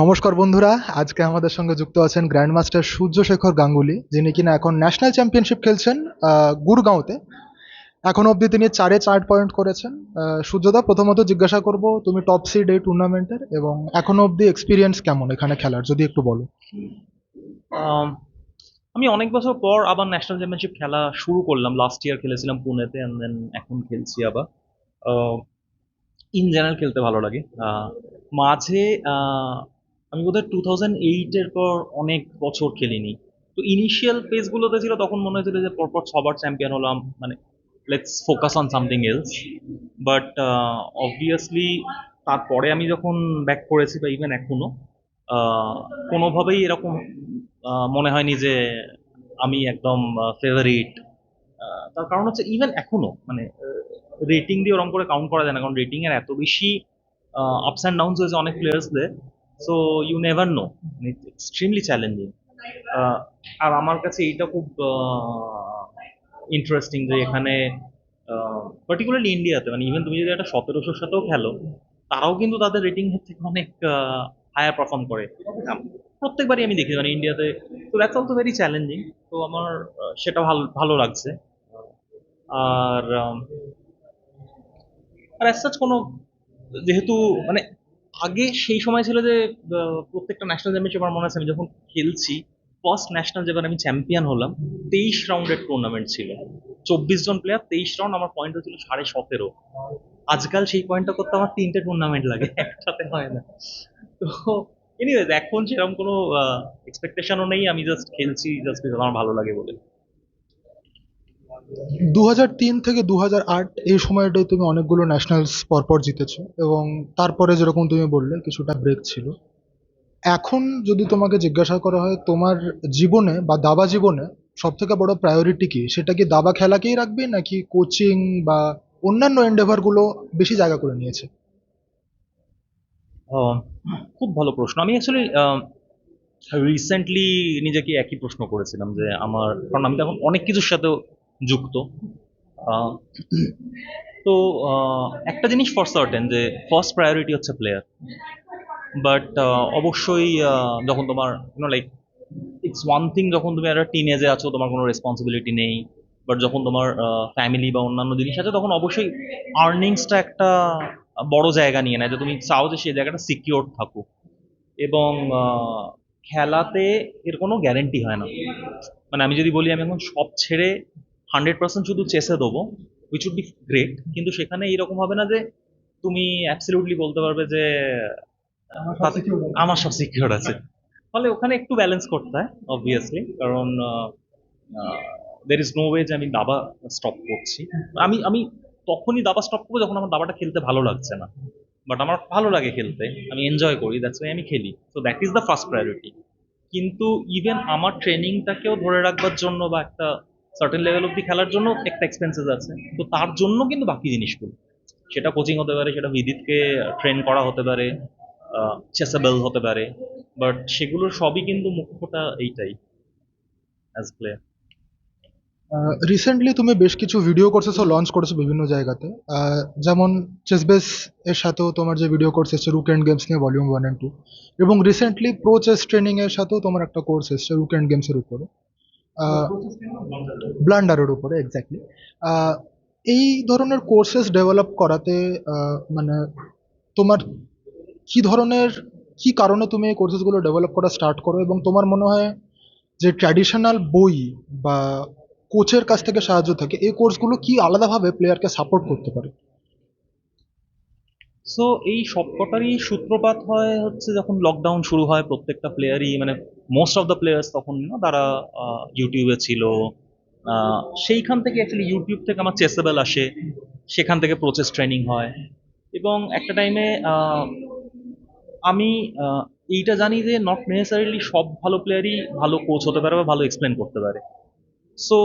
নমস্কার বন্ধুরা, আজকে আমাদের সঙ্গে যুক্ত আছেন গ্র্যান্ড মাস্টার সূর্যশেখর গাঙ্গুলি, যিনি কিনা এখন ন্যাশনাল চ্যাম্পিয়নশিপ খেলছেন গুরগাঁওতে। এখন অবধি তিনি চারে চার পয়েন্ট করেছেন। সূর্যদা, প্রথমত জিজ্ঞাসা করব, তুমি টপ সিড এই টুর্নামেন্টের এবং এখনও অবধি এক্সপিরিয়েন্স কেমন এখানে খেলার? যদি একটু বলো। আমি অনেক বছর পর আবার ন্যাশনাল চ্যাম্পিয়নশিপ খেলা শুরু করলাম। লাস্ট ইয়ার খেলেছিলাম পুনেতে অ্যান্ড দেন এখন খেলছি আবার। ইন জেনারেল খেলতে ভালো লাগে। মাঝে আমি বোধহয় টু থাউজেন্ড এইটের পর অনেক বছর খেলিনি। তো ইনিশিয়াল পেজগুলোতে ছিল তখন মনে হয়েছিল যে পরপর ছবার চ্যাম্পিয়ন হলাম মানে let's focus on something else but obviously তারপরে আমি যখন ব্যাক করেছি বা ইভেন এখনও আহ, কোনোভাবেই এরকম মনে হয়নি যে আমি একদম ফেভারিট তার কারণ হচ্ছে ইভেন এখনও মানে রেটিং দিয়ে ওরকম করে কাউন্ট করা যায় না কারণ রেটিং এর এত বেশি আপস অ্যান্ড ডাউনস হয়েছে অনেক প্লেয়ার্সদের so you never know extremely challenging আর আমার কাছে এইটা খুব ইন্টারেস্টিং যে এখানে পার্টিকুলারলি ইন্ডিয়াতে মানে ইভেন তুমি যদি একটা সতেরোশোর সাথেও খেলো, তারাও কিন্তু তাদের রেটিং থেকে অনেক হায়ার পারফর্ম করে। প্রত্যেকবারই আমি দেখি মানে ইন্ডিয়াতে তো দ্যাটস অলসো ভেরি চ্যালেঞ্জিং তো আমার সেটা ভালো ভালো লাগছে। আর আর অ্যাজ কোনো, যেহেতু মানে আগে সেই সময় ছিল যে প্রত্যেকটা ন্যাশনাল চ্যাম্পিয়নশিপ আমার মনে আছে, আমি যখন খেলছি ফার্স্ট ন্যাশনাল যেবার আমি চ্যাম্পিয়ন হলাম, তেইশ রাউন্ডের টুর্নামেন্ট ছিল। চব্বিশ জন প্লেয়ার তেইশ রাউন্ড আমার পয়েন্ট হচ্ছিল সাড়ে সতেরো। আজকাল সেই পয়েন্টটা করতে আমার তিনটে টুর্নামেন্ট লাগে, একসাথে হয় না। তো এনিওয়েজ এখন সেরকম কোনো এক্সপেকটেশনও নেই, আমি জাস্ট খেলছি জাস্ট আমার ভালো লাগে বলে। দু তিন থেকে দু আট এই সময়টায় তুমি অনেকগুলো ন্যাশনালস পরপর জিতেছো এবং তারপরে যেরকম তুমি বললে কিছুটা ব্রেক ছিল। এখন যদি তোমাকে জিজ্ঞাসা করা হয়, তোমার জীবনে বা দাবা জীবনে সব থেকে বড় প্রায়োরিটি কি? সেটা কি দাবা খেলাকেই রাখবে নাকি কোচিং বা অন্যান্য এন্ডেভারগুলো বেশি জায়গা করে নিয়েছে? খুব ভালো প্রশ্ন। আমি অ্যাকচুয়ালি রিসেন্টলি নিজেকে একই প্রশ্ন করেছিলাম যে আমার, কারণ আমি তখন অনেক কিছুর সাথেও যুক্ত। তো একটা জিনিস ফর সার্টেন যে ফার্স্ট প্রায়োরিটি হচ্ছে প্লেয়ার বাট অবশ্যই যখন তোমার you know like it's one thing যখন তুমি একটা টিনেজে আছো, তোমার কোনো রেসপন্সিবিলিটি নেই। বাট যখন তোমার ফ্যামিলি বা অন্যান্য জিনিস আছে, তখন অবশ্যই আর্নিংসটা একটা বড় জায়গা নিয়ে নেয়। যে তুমি চাও যে সেই জায়গাটা সিকিওর থাকুক। এবং খেলাতে এর কোনো গ্যারেন্টি হয় না। মানে আমি যদি বলি, আমি এখন সব ছেড়ে হান্ড্রেড পার্সেন্ট শুধু চেসে দেবো উইচ উড বি গ্রেট কিন্তু সেখানে এইরকম হবে না যে তুমি অ্যাবসলিউটলি বলতে পারবে যে আমার সব সিকিউর আছে। ফলে ওখানে একটু ব্যালেন্স করতে হয় অবভিয়াসলি কারণ দের ইজ নো ওয়ে যে আমি দাবা স্টপ করছি। আমি আমি তখনই দাবা স্টপ করব যখন আমার দাবাটা খেলতে ভালো লাগছে না। বাট আমার ভালো লাগে খেলতে আমি এনজয় করি দ্যাটস ওয়াই আমি খেলি। So that is the first priority কিন্তু ইভেন আমার ট্রেনিংটাকেও ধরে রাখবার জন্য বা একটা সার্টেন লেভেল অব্দি খেলার জন্য একটা এক্সপেন্সেস আছে। তো তার জন্য কিন্তু বাকি জিনিসগুলো। সেটা কোচিং হতে পারে, সেটা বিদিতকে ট্রেন করা হতে পারে চেসেবল হতে পারে। বাট সেগুলোর সবই কিন্তু মুখ্যটা এইটাই অ্যাজ প্লেয়ার রিসেন্টলি তুমি বেশ কিছু ভিডিও কোর্সেসও লঞ্চ করেছ বিভিন্ন জায়গাতে। যেমন চেসবেস এর সাথেও তোমার যে ভিডিও কোর্স এসছে রুক অ্যান্ড গেমস নিয়ে ভলিউম ওয়ান অ্যান্ড টু এবং রিসেন্টলি প্রো চেস ট্রেনিং এর সাথেও তোমার একটা কোর্স এসছে রুক অ্যান্ড গেমসের উপরে। ব্লান্ডারের উপরে এক্স্যাক্টলি এই ধরনের কোর্সেস ডেভেলপ করাতে মানে তোমার কি ধরনের কি কারণে তুমি এই কোর্সেসগুলো ডেভেলপ করা স্টার্ট করো এবং তোমার মনে হয় যে ট্র্যাডিশনাল বই বা কোচের কাছ থেকে সাহায্য থাকে এই কোর্সগুলো কি আলাদাভাবে প্লেয়ারকে সাপোর্ট করতে পারে? সো এই সবকটারই সূত্রপাত হয় হচ্ছে যখন লকডাউন শুরু হয় প্রত্যেকটা প্লেয়ারই মানে মোস্ট অফ দ্য প্লেয়ার্স তখন know, তারা ইউটিউবে ছিল। সেইখান থেকে অ্যাকচুয়ালি ইউটিউব থেকে আমার চেসেবেল আসে। সেখান থেকে প্রসেস ট্রেনিং হয়। এবং একটা টাইমে আমি এইটা জানি যে নট নেসেসারিলি সব ভালো প্লেয়ারই ভালো কোচ হতে পারে বা ভালো এক্সপ্লেন করতে পারে। সো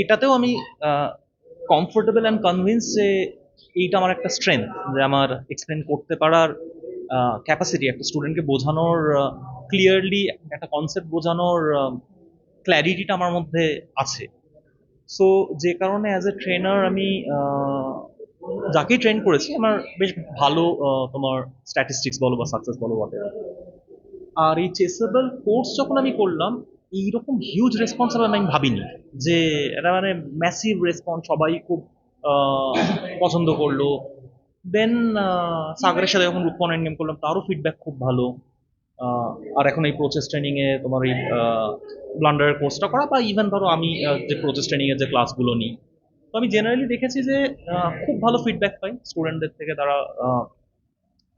এটাতেও আমি কমফোর্টেবল অ্যান্ড কনভিন্স যে এইটা আমার একটা স্ট্রেংথ যে আমার এক্সপ্লেন করতে পারার ক্যাপাসিটি একটা স্টুডেন্টকে বোঝানোর ক্লিয়ারলি একটা কনসেপ্ট বোঝানোর ক্ল্যারিটিটা আমার মধ্যে আছে। সো যে কারণে অ্যাজ এ ট্রেনার আমি যাকেই ট্রেন করেছি, আমার বেশ ভালো তোমার স্ট্যাটিস্টিক্স বলো বা সাকসেস বলো বটে আর এই চেসেবল কোর্স যখন আমি করলাম, এইরকম হিউজ রেসপন্স আমি ভাবিনি, যে এটা মানে ম্যাসিভ রেসপন্স সবাই খুব পছন্দ করল। দেন সাগরের সাথে যখন রূপকন গেম করলাম, তারও ফিডব্যাক খুব ভালো। আর এখন এই প্রসেস ট্রেনিং এ তোমার এই ব্লান্ডারের কোর্সটা করা বা ইভেন ধরো আমি যে প্রসেস ট্রেনিং এর যে ক্লাসগুলো নিই। তো আমি জেনারেলি দেখেছি যে খুব ভালো ফিডব্যাক পাই স্টুডেন্টদের থেকে তারা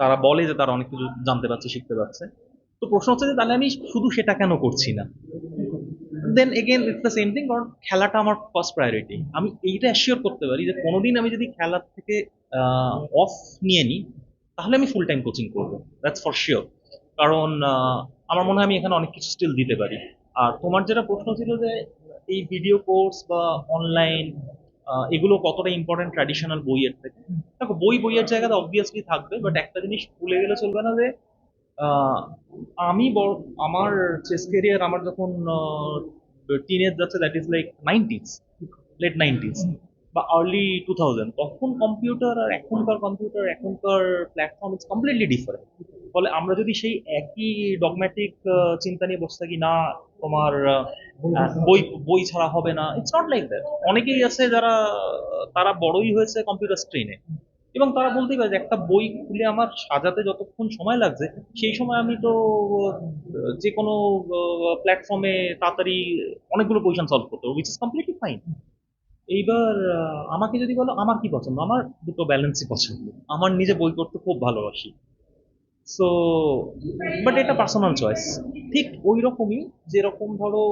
তারা বলে যে তারা অনেক কিছু জানতে পারছে, শিখতে পারছে। তো প্রশ্ন হচ্ছে যে তাহলে আমি শুধু সেটা কেন করছি না? Then again it's the same thing কারণ খেলাটা আমার ফার্স্ট প্রায়োরিটি আমি এইটা অ্যাসিওর করতে পারি যে কোনোদিন আমি যদি খেলার থেকে অফ নিয়ে নিই, তাহলে আমি ফুল টাইম কোচিং করব দ্যাটস ফর শিওর কারণ আমার মনে হয় আমি এখানে অনেক কিছু স্টিল দিতে পারি। আর তোমার যেটা প্রশ্ন ছিল যে, এই ভিডিও কোর্স বা অনলাইন এগুলো কতটা ইম্পর্টেন্ট ট্র্যাডিশনাল বইয়ের থেকে? দেখো, বই বইয়ের জায়গাতে অবভিয়াসলি থাকবে বাট একটা জিনিস ভুলে গেলে চলবে না যে আমি আমার চেস কেরিয়ার আমার যখন টিনেজ যাচ্ছে that is like nineties late nineties বা আর্লি টু থাউজেন্ড তখন কম্পিউটার আর এখনকার কম্পিউটার এখনকার প্ল্যাটফর্ম ইজ কমপ্লিটলি ডিফারেন্ট ফলে আমরা যদি সেই একই ডগম্যাটিক চিন্তা নিয়ে বসে থাকি না তোমার বই বই ছাড়া হবে না। ইটস নট লাইক দ্যাট অনেকেই আছে যারা তারা বড়ই হয়েছে কম্পিউটার স্ক্রিনে এবং তারা বলতেই পারে যে একটা বই খুলে আমার সাজাতে যতক্ষণ সময় লাগছে, সেই সময় আমি তো, যে কোনো প্ল্যাটফর্মে তাড়াতাড়ি অনেকগুলো পজিশন সলভ করতে পারব উইচ ইজ কমপ্লিটলি ফাইন এইবার আমাকে যদি বলো, আমার কি পছন্দ? আমার দুটো ব্যালেন্সই পছন্দ। আমার নিজে বই পড়তে খুব ভালোবাসি। সো বাট এটা পার্সোনাল চয়েস ঠিক ওই রকমই যেরকম ধরো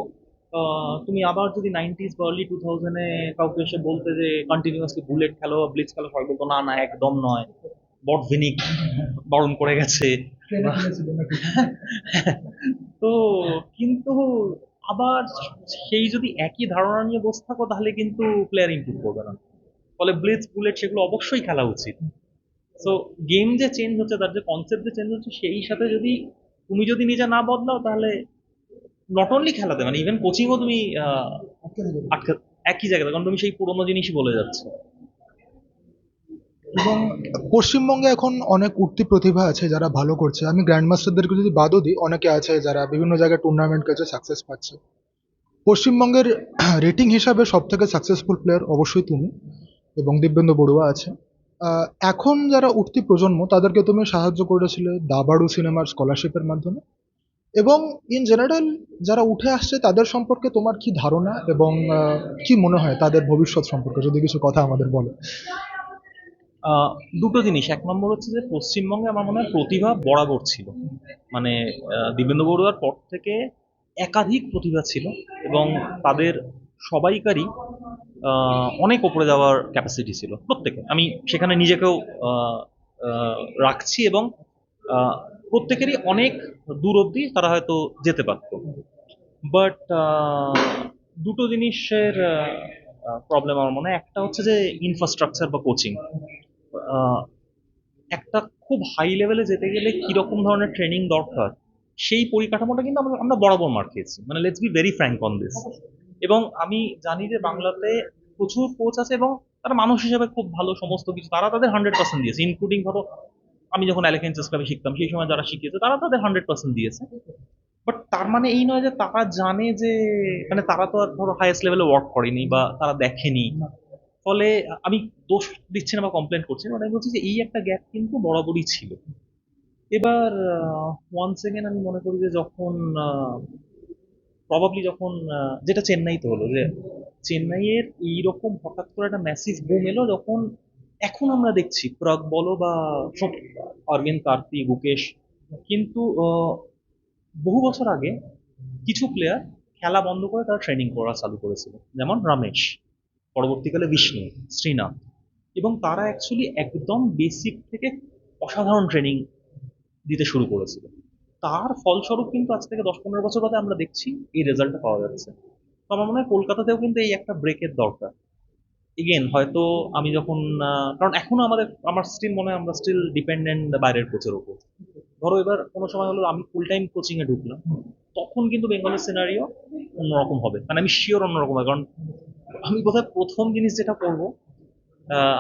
তুমি আবার যদি নাইনটিস বা আর্লি টু থাউজেন্ডে কাউকে এসে বলতে যে কন্টিনিউয়াসলি বুলেট খেলো ব্লিচ খেলো সবাই বলতো না না একদম নয়। বট ভিনিক বারণ করে গেছে। তো কিন্তু আবার সেই যদি একই ধারণা নিয়ে বসে থাকো তাহলে কিন্তু প্লেয়ার ইমপ্রুভ করবে না। ফলে ব্লিচ বুলেট সেগুলো অবশ্যই খেলা উচিত। সো গেম যে চেঞ্জ হচ্ছে তার যে কনসেপ্ট যে চেঞ্জ হচ্ছে সেই সাথে যদি তুমি যদি নিজে না বদলাও তাহলে নট অনলি খেলাতে মানে ইভেন কোচিংও তুমি আটকে একই জায়গাতে কারণ তুমি সেই পুরোনো জিনিসই বলে যাচ্ছ। এবং পশ্চিমবঙ্গে এখন অনেক উঠতি প্রতিভা আছে যারা ভালো করছে। আমি গ্র্যান্ড মাস্টারদেরকে যদি বাদও দিই অনেকে আছে যারা বিভিন্ন জায়গায় টুর্নামেন্ট খেলছে সাকসেস পাচ্ছে। পশ্চিমবঙ্গের রেটিং হিসাবে সব থেকে সাকসেসফুল প্লেয়ার অবশ্যই তুমি এবং দিব্যেন্দু বড়ুয়া আছে। এখন যারা উঠতি প্রজন্ম তাদেরকে তুমি সাহায্য করেছিলে দাবাড়ু সিনেমার স্কলারশিপের মাধ্যমে। এবং ইন জেনারেল যারা উঠে আসছে, তাদের সম্পর্কে তোমার কি ধারণা এবং কি মনে হয় তাদের ভবিষ্যৎ সম্পর্কে? যদি কিছু কথা আমাদের বলো। দুটো জিনিস। এক নম্বর হচ্ছে যে, পশ্চিমবঙ্গে আমার মনে হয় প্রতিভা বরাবর ছিল। মানে দিবেন্দ্র বড়ুয়ার পর থেকে একাধিক প্রতিভা ছিল এবং তাদের সবাইকারই অনেক ওপরে যাওয়ার ক্যাপাসিটি ছিল প্রত্যেকে আমি সেখানে নিজেকেও রাখছি এবং প্রত্যেকেরই অনেক দূর অবধি তারা হয়তো যেতে পারত। বাট দুটো জিনিসের প্রবলেম আমার মনে হয়। একটা হচ্ছে যে ইনফ্রাস্ট্রাকচার বা কোচিং একটা খুব হাই লেভেলে যেতে গেলে কীরকম ধরনের ট্রেনিং দরকার, সেই পরিকাঠামোটা কিন্তু আমরা আমরা বরাবর মার খেয়েছি। মানে let's be very frank on this এবং আমি জানি যে বাংলাতে প্রচুর কোচ আছে এবং তারা মানুষ হিসেবে খুব ভালো, সমস্ত কিছু। তারা তাদের হান্ড্রেড পার্সেন্ট দিয়েছে ইনক্লুডিং ধরো আমি যখন অ্যালেকেন ক্লাবে শিখতাম, সেই সময় যারা শিখিয়েছে, তারা তাদের হান্ড্রেড পার্সেন্ট দিয়েছে। বাট তার মানে এই নয় যে তারা জানে যে মানে তারা তো আর ধরো হাইয়েস্ট লেভেলে ওয়ার্ক করেনি বা তারা দেখেনি। ফলে আমি দোষ দিচ্ছি না বা কমপ্লেন করছি না আমি বলছি যে এই একটা গ্যাপ কিন্তু বরাবরই ছিল। এবার ওয়ান সেকেন্ড আমি মনে করি যে যখন প্রবাবলি যখন যেটা চেন্নাইতে হলো যে, চেন্নাইয়ের এইরকম হঠাৎ করে একটা ম্যাসিভ বুম এলো যখন এখন আমরা দেখছি প্রাগ বলো বা অরবিন্দ কার্তি গুকেশ কিন্তু বহু বছর আগে কিছু প্লেয়ার খেলা বন্ধ করে তারা ট্রেনিং করা চালু করেছিল। যেমন রমেশ, পরবর্তীকালে বিষ্ণু, শ্রীনাথ। এবং তারা অ্যাকচুয়ালি একদম বেসিক থেকে অসাধারণ ট্রেনিং দিতে শুরু করেছিল। তার ফলস্বরূপ কিন্তু আজ থেকে দশ পনেরো বছর বাদে আমরা দেখছি এই রেজাল্টটা পাওয়া যাচ্ছে। তো আমার মনে হয় কলকাতাতেও কিন্তু এই একটা ব্রেকের দরকার। এগেন হয়তো আমি যখন কারণ এখনও আমাদের আমার স্টিল মনে হয় আমরা স্টিল ডিপেন্ডেন্ট বাইরের কোচের উপর। ধরো এবার কোনো সময় হলো আমি ফুল টাইম কোচিংয়ে ঢুকলাম তখন কিন্তু বেঙ্গলের সিনারিও অন্যরকম হবে। মানে আমি শিওর অন্যরকম হবে কারণ আমি বোধহয় প্রথম জিনিস যেটা করব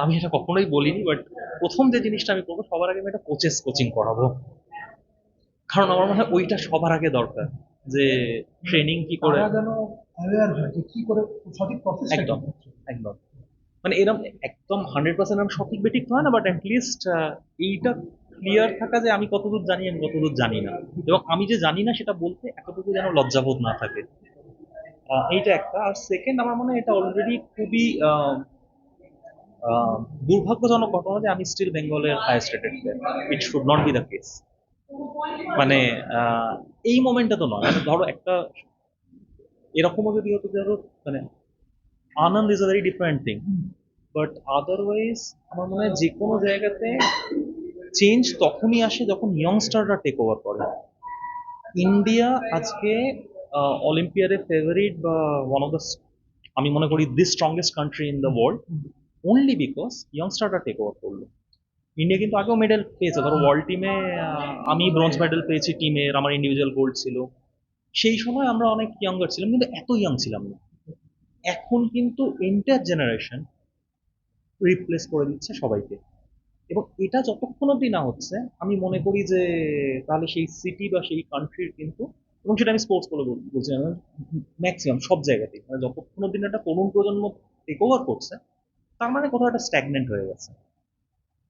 আমি এটা কখনোই বলিনি বাট প্রথম যে জিনিসটা আমি করব সবার আগে আমি একটা কোচেস কোচিং করাবো। কারণ আমার মনে হয় ওইটা সবার আগে দরকার যে ট্রেনিং কি করে যেন অ্যাওয়ার হয় যে কি করে সঠিক প্রসেস একদম একদম। মানে এরকম একদম হান্ড্রেড পার্সেন্ট আমি সঠিক বেঠিক হয় না বাট অ্যাটলিস্ট এইটা ক্লিয়ার থাকা যে আমি কতদূর জানি আমি কতদূর জানি না। এবং আমি যে জানি না সেটা বলতে এতটুকু যেন লজ্জাবোধ না থাকে। এইটা একটা। আর সেকেন্ড আমার মনে হয় এটা অলরেডি খুবই দুর্ভাগ্যজনক ঘটনা যে আমি স্টিল বেঙ্গলের highest rated it should not be the case মানে এই মোমেন্টটা তো নয়। মানে ধরো একটা, এরকমও যদি হতো ধরো মানে Anand is a very different thing but otherwise আমার মনে হয় যে কোনো জায়গাতে চেঞ্জ তখনই আসে যখন ইয়ংস্টাররা টেক ওভার করে। ইন্ডিয়া আজকে অলিম্পিয়াডের ফেভারিট বা ওয়ান অফ দ্য আমি মনে করি the strongest country in the world only because ইয়ংস্টাররা take over করল। ইন্ডিয়া কিন্তু আগেও মেডেল পেয়েছে। ধরো ওয়ার্ল্ড টিমে আমি ব্রোঞ্জ মেডেল পেয়েছি টিমের আমার ইন্ডিভিজুয়াল গোল্ড ছিল। সেই সময় আমরা অনেক ইয়াঙ্গার ছিলাম, কিন্তু এত ইয়াং ছিলাম না। এখন কিন্তু এন্টার জেনারেশন রিপ্লেস করে দিচ্ছে সবাইকে। এবং এটা যতক্ষণ অব্দি না হচ্ছে আমি মনে করি যে তাহলে সেই সিটি বা সেই কান্ট্রির কিন্তু এবং সেটা আমি স্পোর্টস বলে বল- বলছি ম্যাক্সিমাম সব জায়গাতেই। মানে যতক্ষণ অব্দি না একটা তরুণ প্রজন্ম টেক ওভার করছে তার মানে কোথাও একটা স্ট্যাগনেন্ট হয়ে গেছে।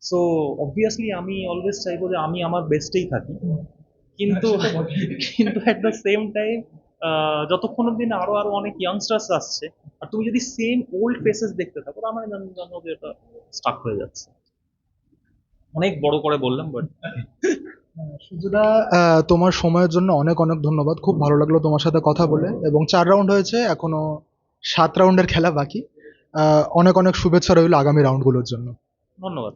সো অবভিয়াসলি আমি অলওয়েজ চাইব যে আমি আমার বেস্টেই থাকি। কিন্তু কিন্তু অ্যাট দ্য সেম টাইম যতক্ষণ অব্দি না আরও আরও অনেক ইয়াংস্টার্স আসছে। আর তুমি যদি সেম ওল্ড ফেসেস দেখতে থাকো তার মানে জানো জানো যে এটা স্টাক হয়ে যাচ্ছে। অনেক বড় করে বললাম বাট সুজুদা আহ, তোমার সময়ের জন্য অনেক অনেক ধন্যবাদ। খুব ভালো লাগল তোমার সাথে কথা বলে। এবং চার রাউন্ড হয়েছে এখনও সাত রাউন্ডের খেলা বাকি। অনেক অনেক শুভেচ্ছা রইল আগামী রাউন্ডগুলোর জন্য। ধন্যবাদ।